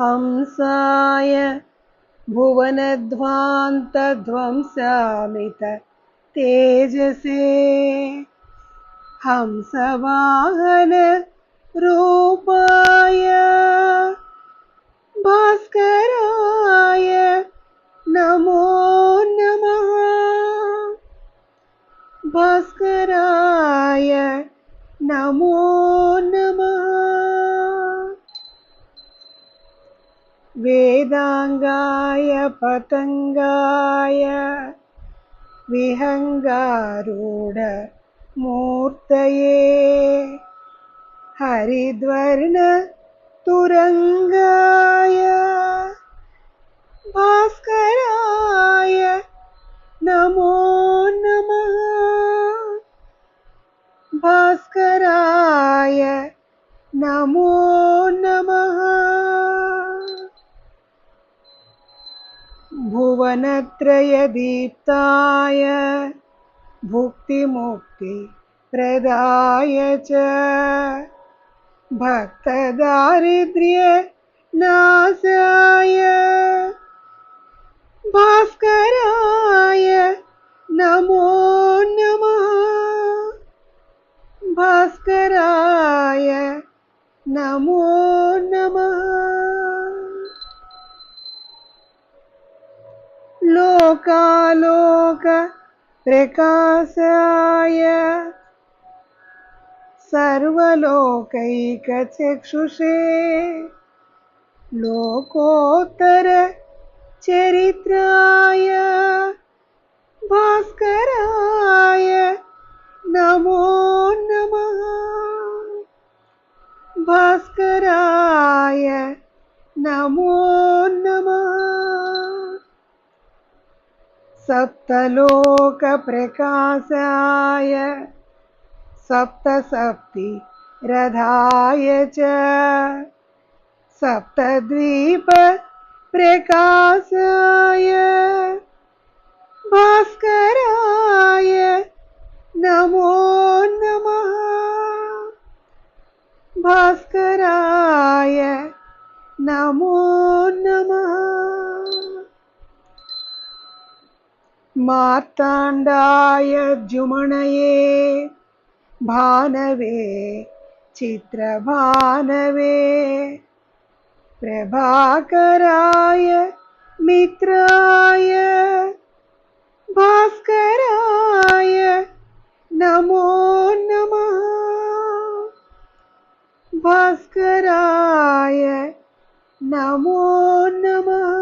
हंसाय। भुवनध्वान्तध्वंसामित तेजसे। हंसवाहन रूपाय। भास्कराय नमो नमः। भास्कराय नमो नमः। वेदाङ्गाय पतङ्गाय विहङ्गारूढ मूर्तये हरिद्वर्ण तुरङ्गाय भास्कराय नमो नमः भास्कराय नमो नमः भुवनत्रयदीप्ताय भुक्तिमुक्तिप्रदाय च। भक्तदारिद्र्यनाशाय भास्कराय प्रकाशाय सर्वलोकैकचक्षुषे लोकोत्तर चरित्राय भास्कराय नमो नमः। भास्कराय नमो नमः। सप्तलोकप्रकाशाय सप्तसप्ति रधाय च। सप्तद्वीपप्रकाशाय। भास्कराय मार्ताण्डाय जुमणये भानवे चित्रभानवे। प्रभाकराय मित्राय। भास्कराय नमो नमः। भास्कराय नमो नमः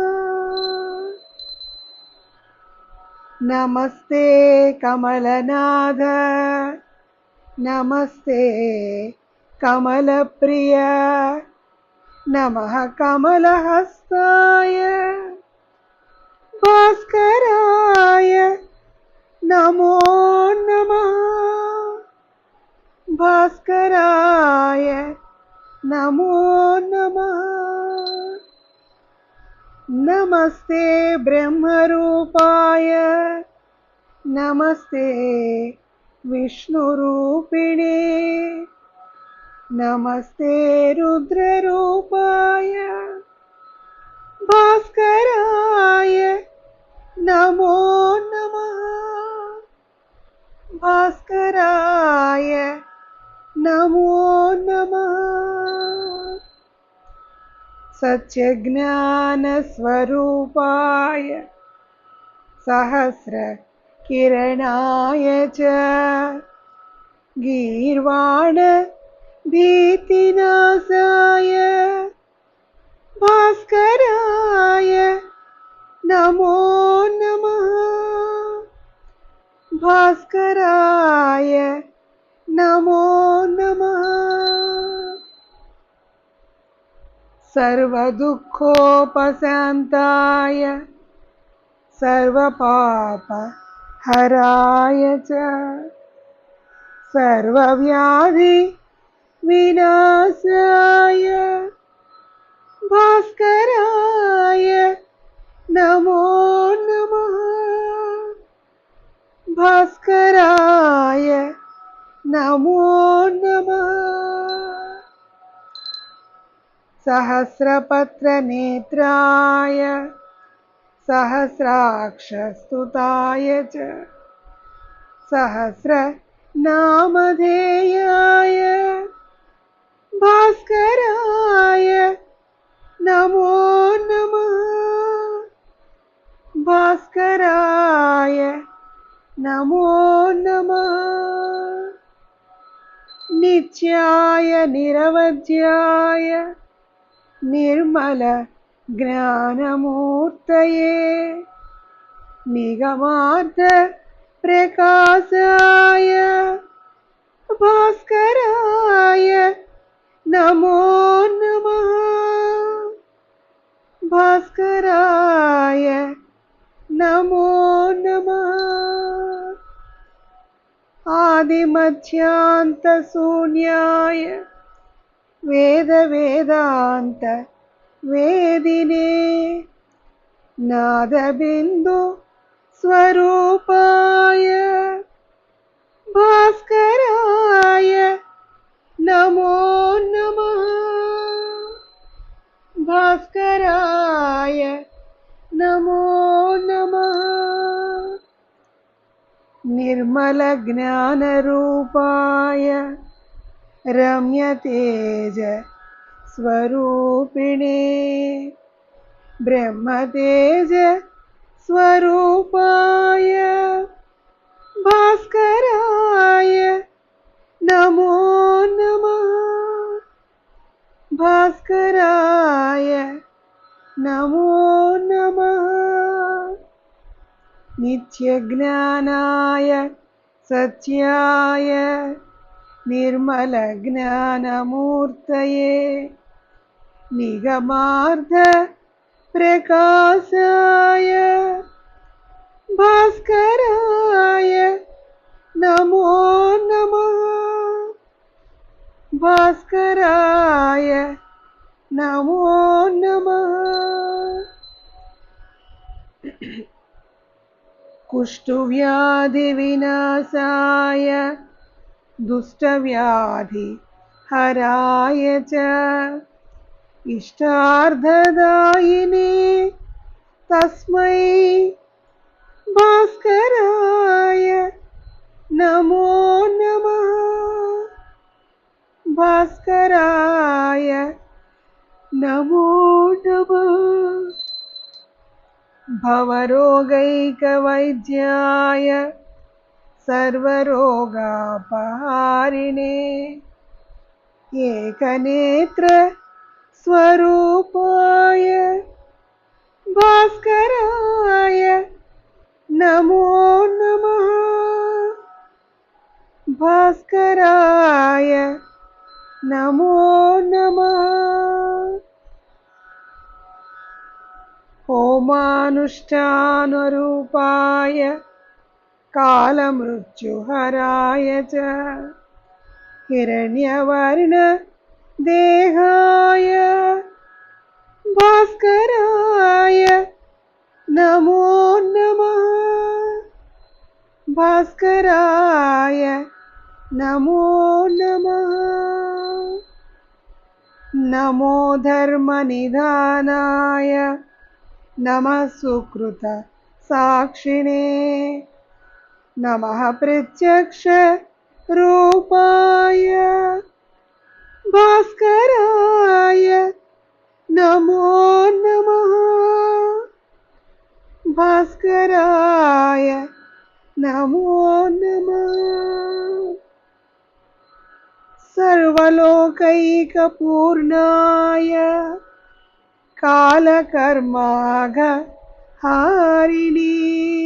नमस्ते कमलनाथ। नमस्ते कमलप्रिय। नमः कमलहस्ताय। भास्कराय नमो नमः। भास्कराय नमो नमः। नमस्ते ब्रह्मरूपाय। नमस्ते विष्णुरूपिणे। नमस्ते रुद्ररूपाय। भास्कराय नमो नमः। भास्कराय नमो नमः। सत्यज्ञानस्वरूपाय सहस्रकिरणाय च गीर्वाण भीतिनाशाय भास्कराय नमो नमः। भास्कराय सर्वदुःखोपशान्ताय सर्वपापहराय च सर्वव्याधि सहस्रपत्रनेत्राय सहस्राक्षस्तुताय च। सहस्रनामधेयाय भास्कराय नमो नमः। भास्कराय नमो नमः। नित्याय निरवध्याय निर्मल ज्ञानमूर्तये निगमार्थ प्रकाशाय भास्कराय नमो नमः भास्कराय नमो नमः आदिमध्यान्तशून्याय വേദവേദാന്ത വേദിനേ നാദബിന്ദു സ്വരൂപായ ഭാസ്കരായ നമോ നമ. ഭാസ്കരായ നമോ നമ. നിർമ്മലജ്ഞാനരൂപായ रम्यतेज स्वरूपिणे। ब्रह्मतेज स्वरूपाय। भास्कराय नमो नमः। भास्कराय नमो नमः। नित्यज्ञानाय सत्याय निर्मलज्ञानमूर्तये निगमार्थ प्रकाशाय भास्कराय नमो नमः। भास्कराय नमो नमः। कुष्ठव्याधिविनाशाय दुष्टव्याधिहराय च। इष्टार्धदायिने तस्मै भास्कराय नमो नमः। भास्कराय नमो नमः। भवरोगैकवैद्याय सर्वरोगापहारिणे एकनेत्र स्वरूपाय भास्कराय नमो नमः। भास्कराय नमो नमः। होमानुष्ठानरूपाय कालमृत्युहराय च हिरण्यवर्णदेहाय भास्कराय नमो नमः भास्कराय नमो नमः नमो धर्मनिधानाय नमः सुकृत साक्षिणे नमः प्रत्यक्ष रूपाय। भास्कराय नमो नमः। भास्कराय नमो नमः। सर्वलोकैकपूर्णाय कालकर्माघ हारिणी।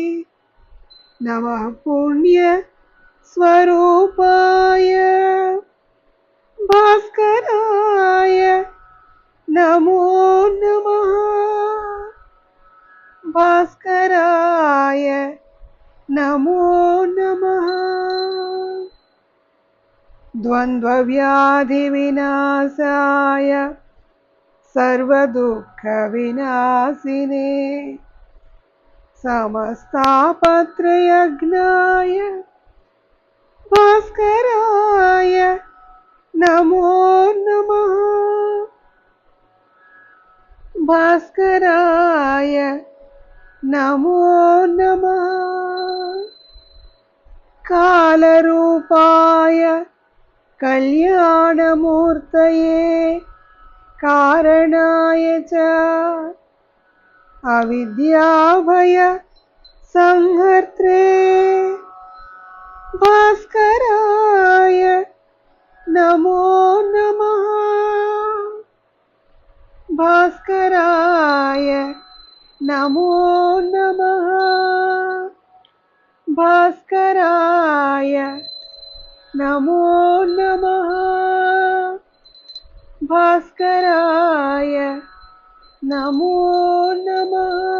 नमः पुण्य स्वरूपाय। भास्कराय नमो नमः। भास्कराय नमो नमः। द्वन्द्वव्याधिविनाशाय सर्वदुःखविनाशिने समस्तापत्रयज्ञाय भास्कराय नमो नमः। भास्कराय नमो नमः। कालरूपाय कल्याणमूर्तये कारणाय च अविद्याभय संहर्त्रे भास्कराय नमो नमः। भास्कराय नमो नमः। भास्कराय नमो नमः। भास्कराय नमो नमः